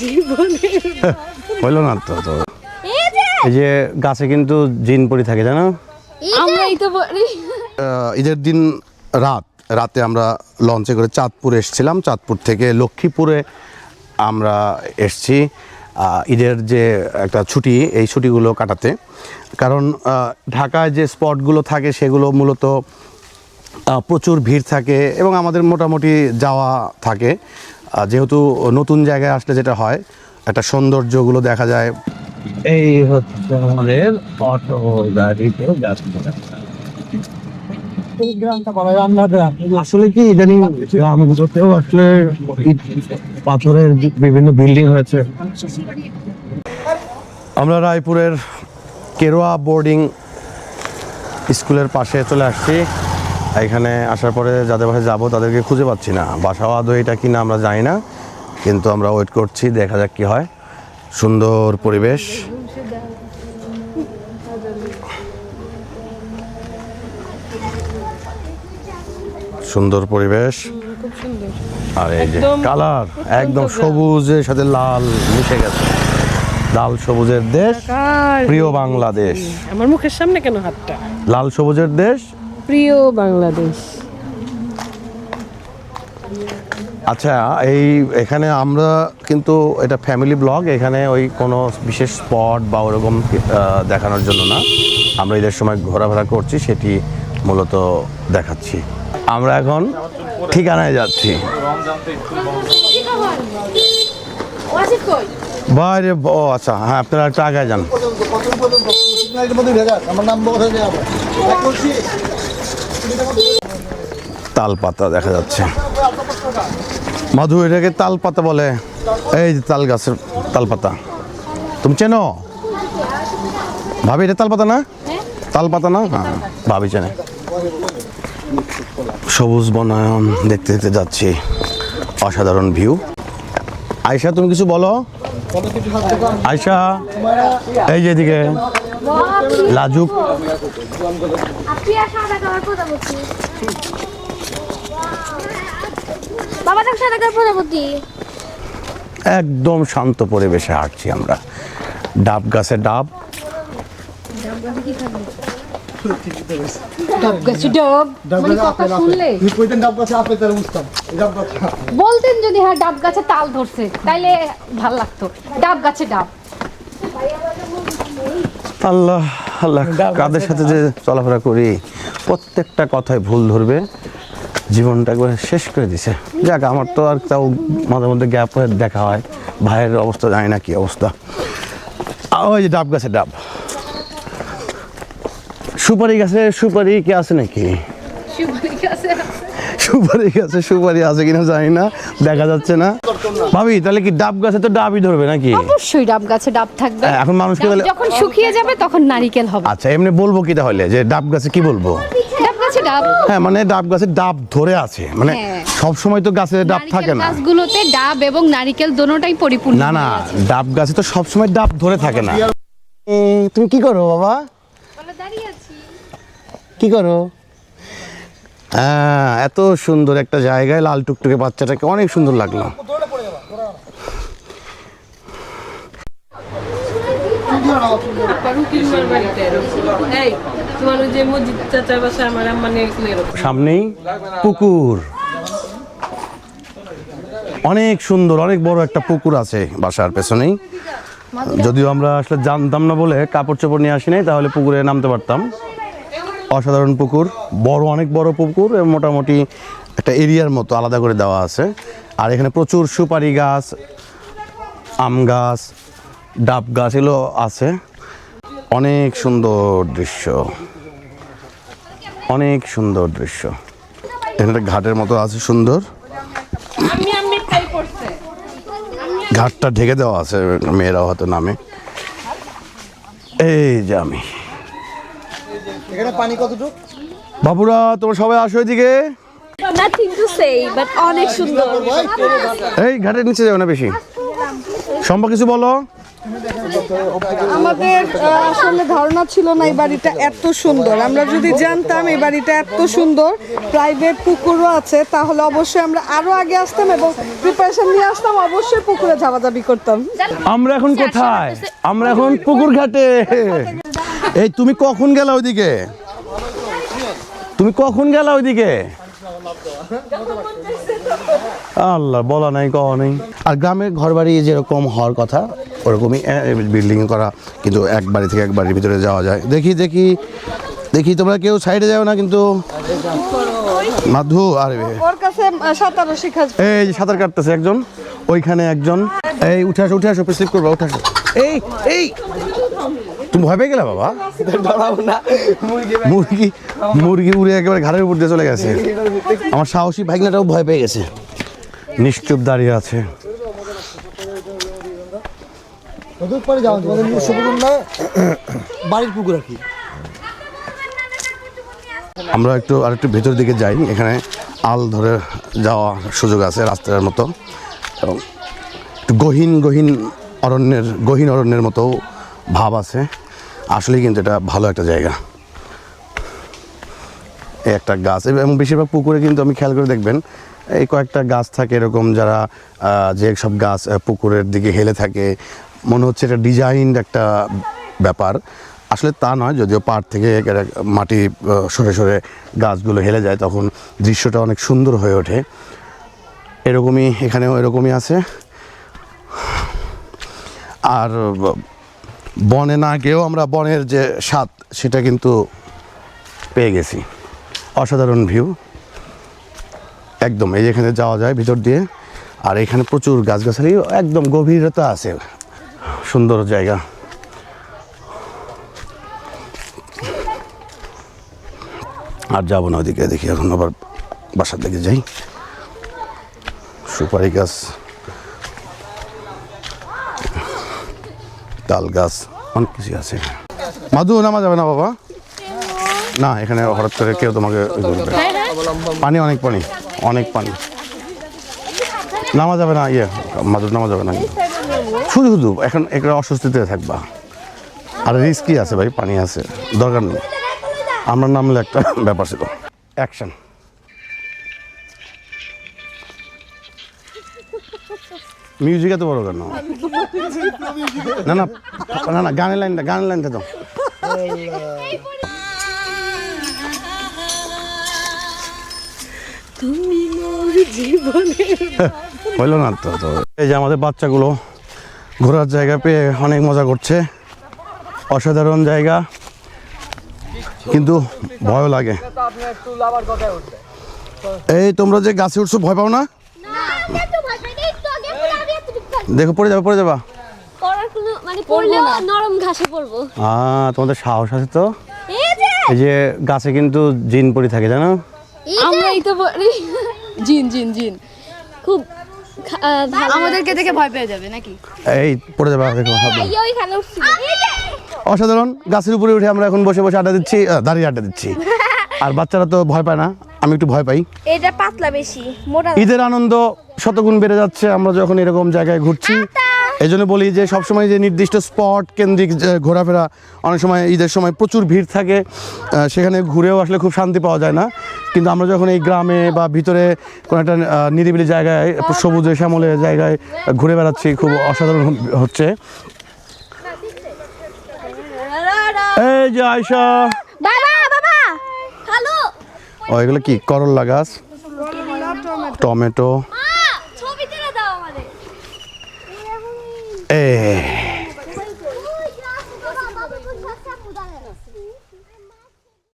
জীবনে হইল না তো তো। এই যে! গাছে কিন্তু জিন পরি থাকে জানো? আমরাই তো বলি ঈদের দিন রাত রাতে আমরা লঞ্চে করে চাঁদপুর এসেছিলাম। চাঁদপুর থেকে লক্ষ্মীপুরে আমরা এসছি ঈদের যে একটা ছুটি এই ছুটিগুলো কাটাতে। কারণ ঢাকায় যে স্পটগুলো থাকে সেগুলো মূলত প্রচুর ভিড় থাকে এবং আমাদের মোটামুটি যাওয়া থাকে। যেহেতু নতুন জায়গায় আসলে যেটা হয় একটা সৌন্দর্যগুলো দেখা যায়। এই হচ্ছে আমাদের অটো গাড়িতে আসলে কি ইদানিং গ্রামগুলোতেও আসলে পাথরের বিভিন্ন বিল্ডিং হয়েছে। আমরা রায়পুরের কেরোয়া বোর্ডিং স্কুলের পাশে চলে আসছি। এখানে আসার পরে যাদের বাসায় যাব তাদেরকে খুঁজে পাচ্ছি না। বাসাও আদৌ এটা কি না আমরা জানি না কিন্তু আমরা ওয়েট করছি দেখা যাক কি হয়। সুন্দর পরিবেশ। সুন্দর পরিবেশ। আর এই যে কালার একদম সবুজের সাথে লাল মিশে গেছে। লাল সবুজের দেশ প্রিয় বাংলাদেশ। আমার মুখের সামনে কেন হাতটা? লাল সবুজের দেশ প্রিয় বাংলাদেশ আচ্ছা এই এখানে আমরা কিন্তু এটা ফ্যামিলি ব্লগ এখানে ওই কোনো বিশেষ স্পট বা ওরকম দেখানোর জন্য না আমরা ঈদের সময় ঘোরাফেরা করছি সেটি মূলত দেখাচ্ছি আমরা এখন ঠিকানায় যাচ্ছি বাইরে ও আচ্ছা হ্যাঁ আপনারা একটু আগে যান তাল পাতা দেখা যাচ্ছে। মধু, এটাকে তাল পাতা বলে। এই যে তাল গাছের তাল পাতা তুমি চেনো? ভাবি, এটা তাল পাতা না? তাল পাতা না? হ্যাঁ ভাবি চেনে। সবুজ বনায়ন দেখতে দেখতে যাচ্ছি। অসাধারণ ভিউ আয়শা, তুমি কিছু বলো? আয়শা এই যেদিকে লাজুক। একদম শান্ত পরিবেশে হাঁটছি আমরা। ডাব গাছে ডাব। বলতেন যদি হ্যাঁ ডাব গাছে তাল ধরছে তাইলে ভালো লাগতো ডাব গাছে ডাব আল্লাহ আল্লাহ, কাদের সাথে যে চলাফেরা করি, প্রত্যেকটা কথায় ভুল ধরবে, জীবনটা একবারে শেষ করে দিছে। যাক, আমার তো আর তাও মাঝে মধ্যে গ্যাপ হয়ে দেখা হয়। ভাইয়ের অবস্থা, জানি না কি অবস্থা। ওই যে ডাব গাছে ডাব। সুপারি গাছে সুপারি কি আছে নাকি? সুপারি গাছে সুপারি আছে কিনা জানি না দেখা যাচ্ছে না। ভাবি তাহলে কি ডাব গাছে তো ডাবই ধরবে নাকি? অবশ্যই ডাব গাছে ডাব থাকবে। হ্যাঁ, এখন মানুষকে তাহলে যখন শুকিয়ে যাবে তখন নারিকেল হবে। আচ্ছা এমনি বলব কি তাহলে? যে ডাব গাছে কি বলব? ডাব গাছে ডাব। হ্যাঁ মানে ডাব গাছে ডাব ধরে আছে। মানে হ্যাঁ। সব সময় তো গাছে ডাব থাকে না। গাছগুলোতে ডাব এবং নারিকেল দোনোটাই পরিপূর্ণ না না ডাব গাছে তো সব সময় ডাব ধরে থাকে না। তুমি কি করো বাবা? কি করো? হ্যাঁ এত সুন্দর একটা জায়গায় লাল টুকটুকে বাচ্চাটাকে অনেক সুন্দর লাগল। সামনেই পুকুর। অনেক সুন্দর, অনেক বড় একটা পুকুর আছে বাসার পেছনেই। যদিও আমরা আসলে জানতাম না বলে কাপড় চোপড় নিয়ে আসি নাই তাহলে পুকুরে নামতে পারতাম। অসাধারণ পুকুর বড় অনেক বড় পুকুর এবং মোটামুটি একটা এরিয়ার মতো আলাদা করে দেওয়া আছে। আর এখানে প্রচুর সুপারি গাছ আম গাছ ডাব গাছ এগুলো আছে। অনেক সুন্দর দৃশ্য। অনেক সুন্দর দৃশ্য। এখানে একটা ঘাটের মতো আছে সুন্দর। ঘাটটা ঢেকে দেওয়া আছে মেয়েরাও হয়তো নামে। এই যে আমি। এখানে পানি কতটুকু? বাবুরা তোমরা সবাই আসো এদিকে। নাথিং টু সে বাট অনেক সুন্দর। এই ঘাটের নিচে যাবে না বেশি? সম্ভব কিছু বলো। আমাদের আসলে ধারণা ছিল না এই বাড়িটা এত সুন্দর। আমরা যদি জানতাম এই বাড়িটা এত সুন্দর প্রাইভেট পুকুরও আছে তাহলে অবশ্যই আমরা আরও আগে আসতাম এবং প্রিপারেশন নিয়ে আসতাম অবশ্যই পুকুরে ঝাবাঝাবি করতাম। আমরা এখন কোথায়? আমরা এখন পুকুর ঘাটে। এই তুমি কখন গেলা ওইদিকে? তুমি কখন গেলা ওইদিকে? আল্লাহ বলা নাই কওয়া নেই। আর গ্রামের ঘর বাড়ি যেরকম হওয়ার কথা ওরকমই বিল্ডিং করা কিন্তু এক বাড়ি থেকে এক বাড়ির ভিতরে যাওয়া যায়। দেখি দেখি দেখি তোমরা কেউ সাইডে যাও না কিন্তু। মাধু আর এই যে সাঁতার কাটতেছে একজন ওইখানে একজন। এই উঠে আসো উঠে আসো স্লিপ করবা উঠে আসো। এই এই তুমি ভয় পেয়ে গেলে বাবা? মুরগি মুরগি উড়ে একেবারে ঘাড়ের উপর দিয়ে চলে গেছে। আমার সাহসী ভাগনাটাও ভয় পেয়ে গেছে। নিশ্চুপ দাঁড়িয়ে আছে। বাড়ির পুকুর আর কি। আমরা একটু আর একটু ভেতর দিকে যাই এখানে আল ধরে যাওয়া সুযোগ আছে রাস্তার মতো। এবং গহীন গহীন অরণ্যের গহীন অরণ্যের মতো ভাব আছে। আসলেই কিন্তু এটা ভালো একটা জায়গা। একটা গাছ, এবং বেশিরভাগ পুকুরে কিন্তু আমি খেয়াল করে দেখবেন, এই কয়েকটা গাছ থাকে এরকম যারা যে সব গাছ পুকুরের দিকে হেলে থাকে, মনে হচ্ছে এটা ডিজাইন একটা ব্যাপার। আসলে তা নয়, যদিও পাড় থেকে মাটি সরে সরে গাছগুলো হেলে যায়, তখন দৃশ্যটা অনেক সুন্দর হয়ে ওঠে। এরকমই, এখানেও এরকমই আছে। আর বনে না গিয়েও আমরা বনের যে স্বাদ, সেটা কিন্তু পেয়ে গেছি। অসাধারণ ভিউ। একদম, এই যেখানে যাওয়া যায় ভিতর দিয়ে, আর এখানে প্রচুর গাছগাছালি, একদম গভীরতা আছে। সুন্দর জায়গা। আর যাব না ওদিকে দেখি এখন আবার বাসার দিকে যাই। সুপারি গাছ। তাল গাছ অনেক কিছু আছে মাধু নামা যাবে না বাবা? না এখানে হঠাৎ করে কেউ তোমাকে পানি অনেক পানি অনেক পানি। নামা যাবে না ইয়ে মাধু নামা যাবে না। শুধু শুধু এখন একটা অস্বস্তিতে থাকবা। আর রিস্কি আছে ভাই পানি আছে দরকার নেই। আমরা নামলে একটা ব্যাপার ছিল। অ্যাকশন মিউজিক এত বড় কেন? না না না না গানের লাইনটা গানের লাইনটা তো হইল না তো তো। এই যে আমাদের বাচ্চাগুলো ঘোরার জায়গা পেয়ে অনেক মজা করছে। অসাধারণ জায়গা কিন্তু ভয় লাগে। এই তোমরা যে গাছে উঠছো ভয় পাও না? দেখো পড়ে যাবে পড়ে যাবা। পড়ার কোনো মানে পড়লেও নরম ঘাসে পড়ব। আহ তোমাদের সাহস আছে তো? এই যে! গাছে কিন্তু জিন পড়ে থাকে জানো? আমরাই তো পড়ি। জিন জিন জিন। খুব আমাদেরকে দেখে ভয় পেয়ে যাবে নাকি? এই পড়ে যাবে দেখো অসাধারণ গাছের উপরে উঠে আমরা এখন বসে বসে আড্ডা দিচ্ছি দাঁড়িয়ে আড্ডা দিচ্ছি। আর বাচ্চারা তো ভয় পায় না। আমি একটু ভয় পাই। এটা পাতলা বেশি মোটা ঈদের আনন্দ শতগুণ বেড়ে যাচ্ছে আমরা যখন এরকম জায়গায় ঘুরছি এই জন্য বলি যে সবসময় যে নির্দিষ্ট স্পট কেন্দ্রিক যে ঘোরাফেরা অনেক সময় ঈদের সময় প্রচুর ভিড় থাকে সেখানে ঘুরেও আসলে খুব শান্তি পাওয়া যায় না। কিন্তু আমরা যখন এই গ্রামে বা ভিতরে কোনো একটা নিরিবিলি জায়গায় সবুজে শ্যামলে জায়গায় ঘুরে বেড়াচ্ছি খুব অসাধারণ হচ্ছে। এই যে আয়সা ও এগুলো কি? করল্লা গাছ? টমেটো? এ